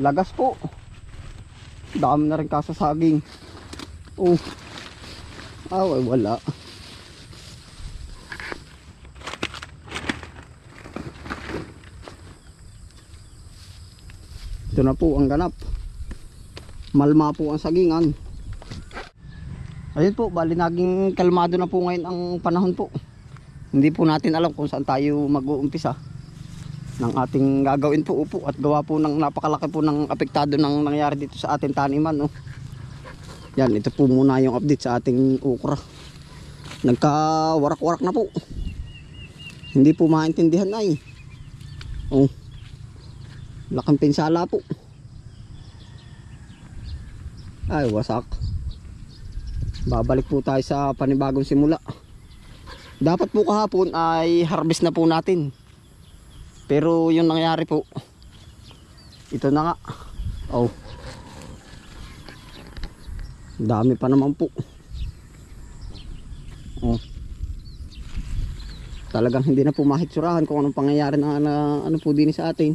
Lagas po. Dami na rin kasasaging. Oh. Ah, ay, wala. Ito na po ang ganap. Malma po ang sagingan. Ayun po, bali naging kalmado na po ngayon ang panahon po. Hindi po natin alam kung saan tayo mag-uumpisa ng ating gagawin po upo at gawa po ng napakalaki po ng apektado ng nangyari dito sa ating taniman. Oh. Yan, ito po muna yung update sa ating ukra. Nagka-warak-warak na po. Hindi po maintindihan ay. Oh. Laking pinsala po. Ay, wasak. Babalik po tayo sa panibagong simula. Dapat po kahapon ay harvest na po natin. Pero yung nangyari po, ito na nga. Oh. Dami pa naman po. Oh. Talagang hindi na po mahitsurahan kung anong pangyayari na, na ano po din sa atin.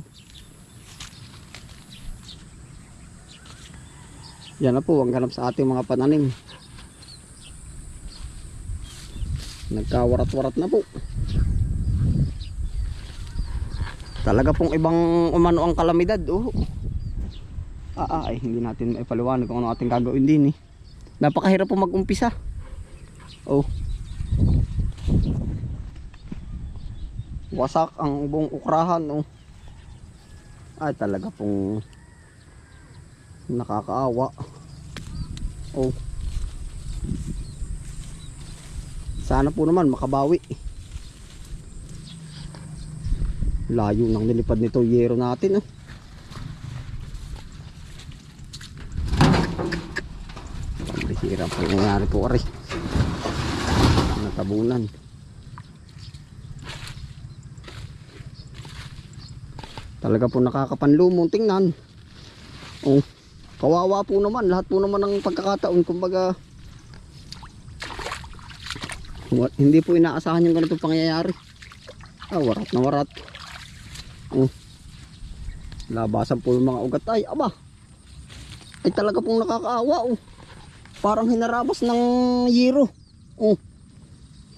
Yan na po ang ganap sa ating mga pananim. Nagkawarat-warat na po. Talaga pong ibang umano ang kalamidad. Oh. Ah, ah, ay, hindi natin maipaliwanag kung ano ating gagawin din eh. Napakahirap po mag-umpisa. Oh. Wasak ang buong ukrahan. Oh. Ay, talaga pong nakakaawa. Oh. Sana po naman makabawi. Layo nang nilipad nito yero natin. Oh. Pambihira po nangyari po ari. Natabunan. Talaga po nakakapanlumong tingnan. Oh. Kawawa po naman. Lahat po naman ng pagkakataon. Kumbaga hindi po inaasahan yung ganito pangyayari ah warat na warat oh. labasan po yung mga ugat ay aba ay talaga pong nakakaawa oh. parang hinarabas ng yero oh.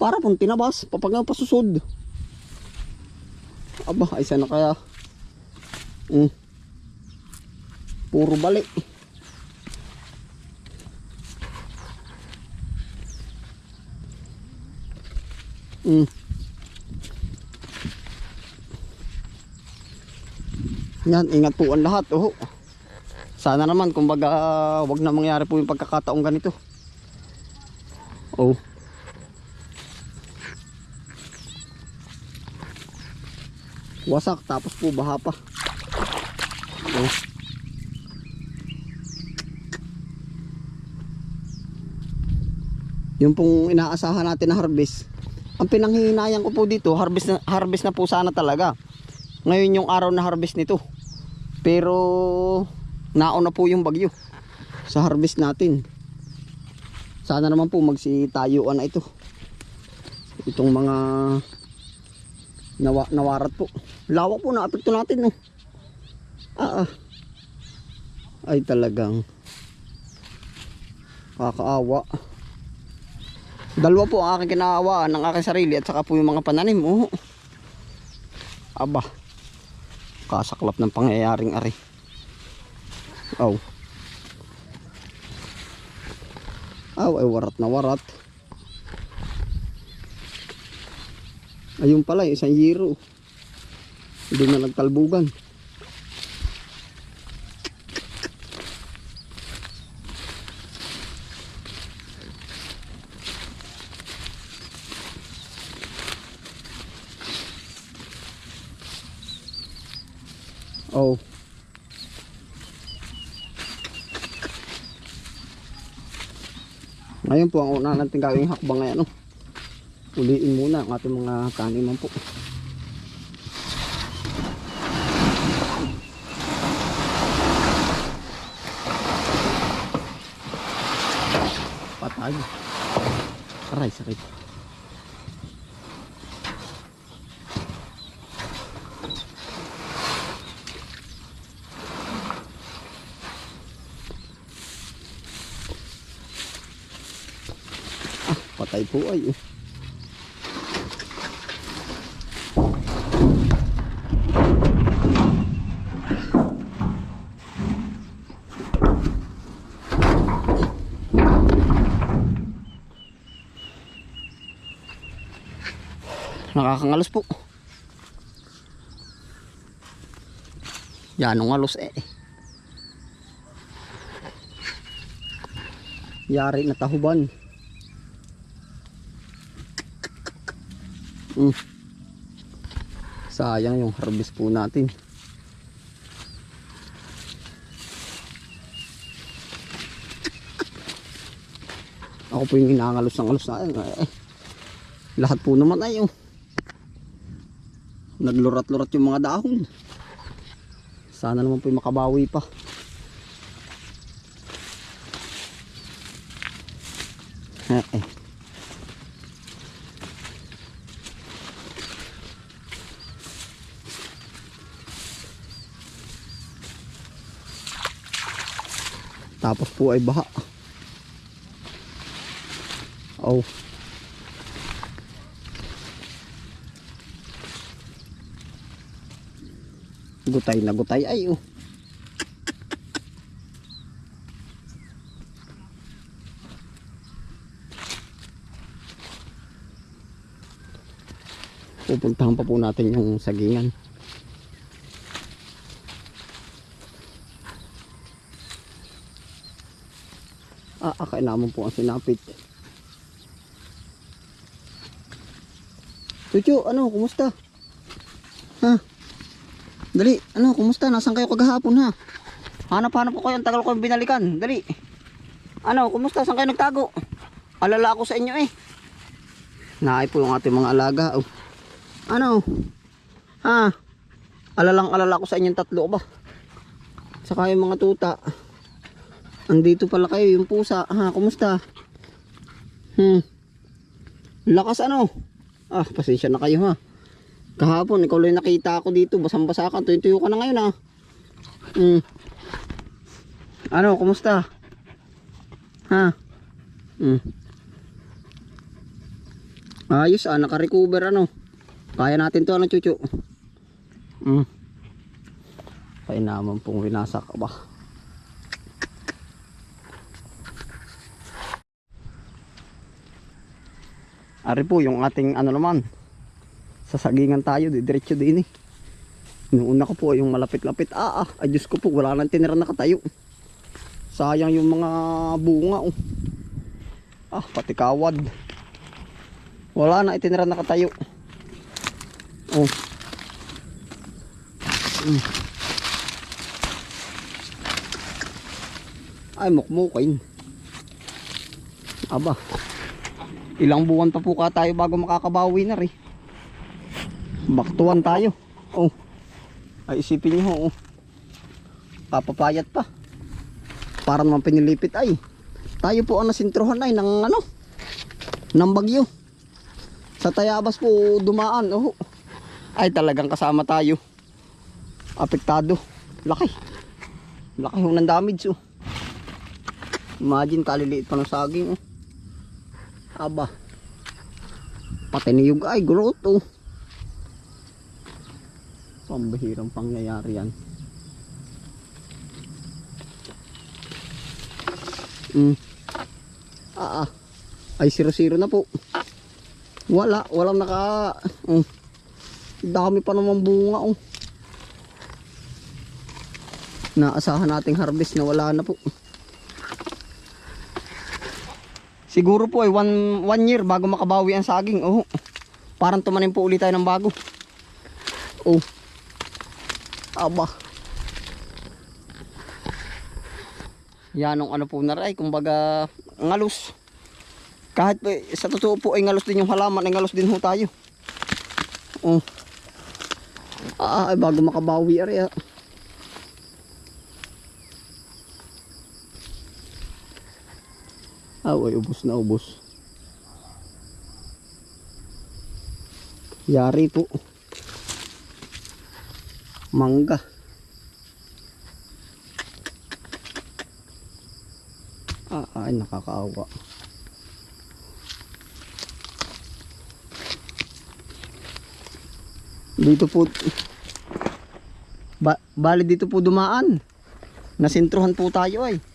para pong tinabas papag na pasusod aba ay sana kaya mm. puro bali Mm. Yan, ingat po ang lahat. Oh. Sana naman, kumbaga, wag na mangyari po yung pagkakataong ganito. Oh. Wasak, tapos po baha pa. Oh. Yung pong inaasahan natin na harvest, ang pinanghihinayan ko po dito, harvest na, harvest na po sana talaga. Ngayon yung araw na harvest nito. Pero nauna po yung bagyo sa harvest natin. Sana naman po magsitayuan na ito. Itong mga nawa, nawarat po. Lawak po na apekto natin no. Ah, ah. Ay talagang kakaawa. Dalawa po ang aking kinaawaan ng aking sarili at saka po yung mga pananim. Oh. Aba. Kasaklap ng pangyayaring ari. Oh. Aw, ay warat na warat. Ayun pala, isang yero. Hindi na nagkalbugan. Oh. Ngayon po ang una natin gawing hakbang ngayon. No? Uliin muna ang ating mga taniman po. Patay. Aray, sakit. Patay po ay. oh. Nakakangalos po. Yan ang alos eh. Yari na tahuban. Mm. Sayang yung harvest po natin. Ako po yung inangalos ng alos na eh. Lahat po naman ay oh. Naglurat-lurat yung mga dahon. Sana naman po yung makabawi pa. Eh, eh. Tapos po ay baha. Oh. Gutay na gutay ay oh. Pupuntahan pa po natin yung sagingan. Akain naman po ang sinapit. Chuchu, ano, kumusta? Ha? Dali, ano, kumusta? Nasaan kayo kagahapon ha? Hanap-hanap ko kayo, ang tagal ko yung binalikan. Dali. Ano, kumusta? Saan kayo nagtago? Alala ako sa inyo eh. Naay po yung ating mga alaga. Oh. Ano? Ha? Alalang alala ko sa inyong tatlo ba? Saka yung mga tuta. Andito pala kayo, yung pusa. Ha, kumusta? Hmm. Lakas ano? Ah, pasensya na kayo ha. Kahapon, ikaw lang nakita ako dito. Basang-basa ka. Tuyo-tuyo ka na ngayon ha. Hmm. Ano, kumusta? Ha? Hmm. Ayos ah, naka-recover ano. Kaya natin to ano, chuchu. Hmm. Kaya naman pong winasak ba. Ari po yung ating ano naman. Sasagingan tayo, diretso din eh. Una ko po yung malapit-lapit. Ah, ah, ay Diyos ko po, wala nang tinira nakatayo. Sayang yung mga bunga oh. Ah, pati kawad. Wala na itinira nakatayo. Oh. Mm. Ay, mukmukin. Aba. Ilang buwan pa po ka tayo bago makakabawi na rin. Baktuan tayo. Oh. Ay isipin niyo oh. Papapayat pa. Para naman pinilipit ay. Tayo po ang nasintrohan ay ng ano? Ng bagyo. Sa Tayabas po dumaan. Oh. Ay talagang kasama tayo. Apektado. Laki. Laki ho ng damage oh. Imagine kaliliit pa ng saging oh. Aba. Pati niyog ay growth oh. Pambihirang pangyayari yan. Mm. Ah, ah. Ay, zero-zero na po. Wala, walang naka... Oh. Dami pa naman bunga, oh. Naasahan nating harvest na wala na po. Siguro po ay one, one year bago makabawi ang saging. Oh. Parang tumanim po ulit tayo ng bago. Oh. Aba. Yan ang ano po na rin, kumbaga ngalos. Kahit po, sa totoo po ay ngalos din yung halaman, ay ngalos din ho tayo. Oh. Ah, bago makabawi ari ah. Ah, Aw, ay ubos na ubos. Yari po. Mangga. Ah, ay nakakaawa. Dito po ba, bali dito po dumaan. Nasintrohan po tayo ay. Eh.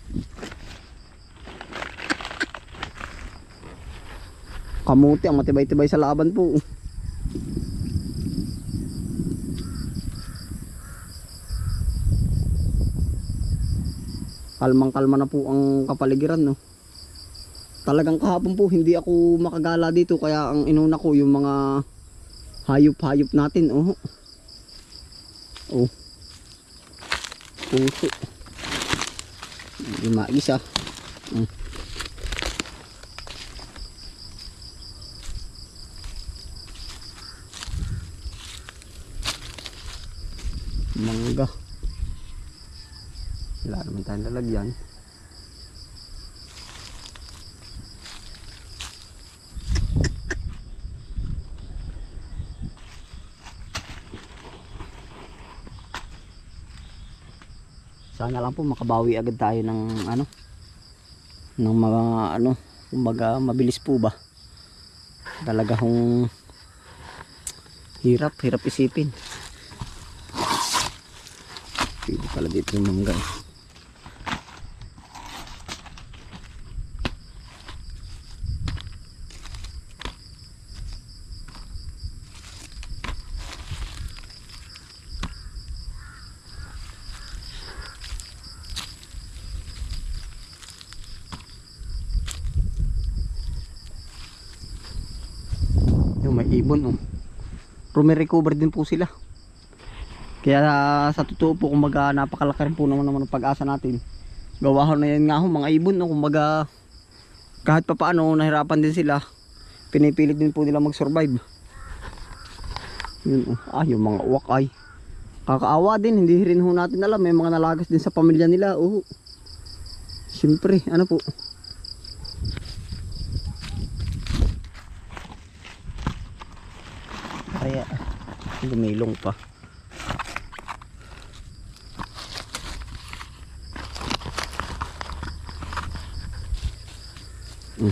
Kamuti ang matibay-tibay sa laban po. Kalmang kalma na po ang kapaligiran no. Talagang kahapon po hindi ako makagala dito kaya ang inuna ko yung mga hayop-hayop natin oh. Oh. Puso. Hindi maisa. Mm. Mangga. Wala naman tayong lalagyan. Sana lang po makabawi agad tayo ng ano ng mga ano kumbaga mabilis po ba? Talaga hong hirap hirap isipin. Pwede pala dito yung mangga ibon oh. Rume-recover din po sila. Kaya sa totoo po kumbaga napakalaki rin po naman ang pag-asa natin. Gawahan na yan nga ho mga ibon no kumbaga kahit pa paano nahirapan din sila. Pinipilit din po nila mag-survive. Yun oh. Ah yung mga uwak ay. Kakaawa din hindi rin ho natin alam may mga nalagas din sa pamilya nila. Oh. Siyempre ano po. Kaya lumilong pa. Hmm.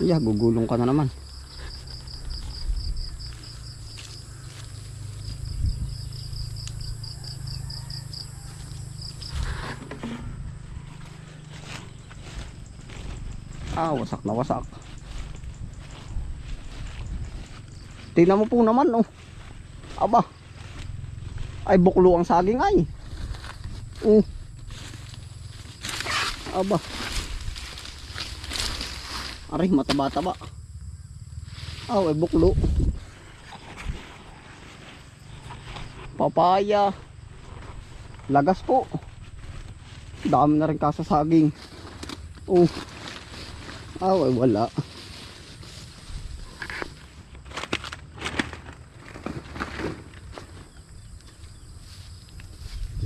Yeah, gugulong ka na naman. Ah, wasak na wasak. Tingnan mo po naman, oh. Aba. Ay, buklo ang saging ay. Oh. Aba. Aray, mataba-taba. Ah, ay buklo. Papaya. Lagas po. Dami na rin kasasaging. Oh. Ah, ay wala.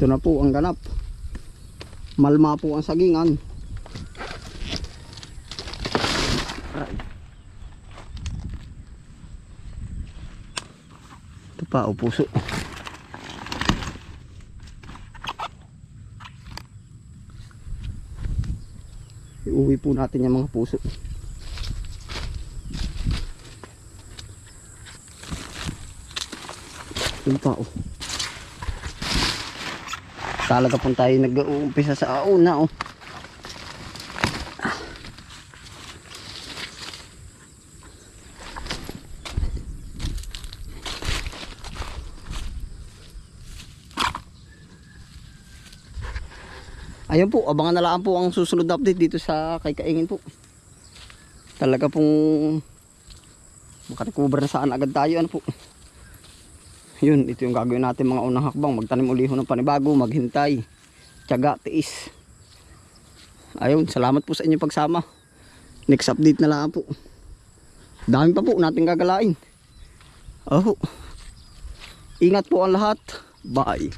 Ito na po ang ganap. Malma po ang sagingan. Ito pa, o. Iuwi po natin yung mga puso. Ito pa, oh. Talaga po tayo nag-uumpisa sa una oh. Ayun po, abangan na lang po ang susunod na update dito sa kay Kaingin po. Talaga pong makarecover na saan agad tayo ano po. Yun, ito yung gagawin natin mga unang hakbang. Magtanim uli ho ng panibago, maghintay, tiyaga, tiis. Ayun, salamat po sa inyong pagsama. Next update na lang po. Dami pa po natin gagalain. Oh. Ingat po ang lahat. Bye.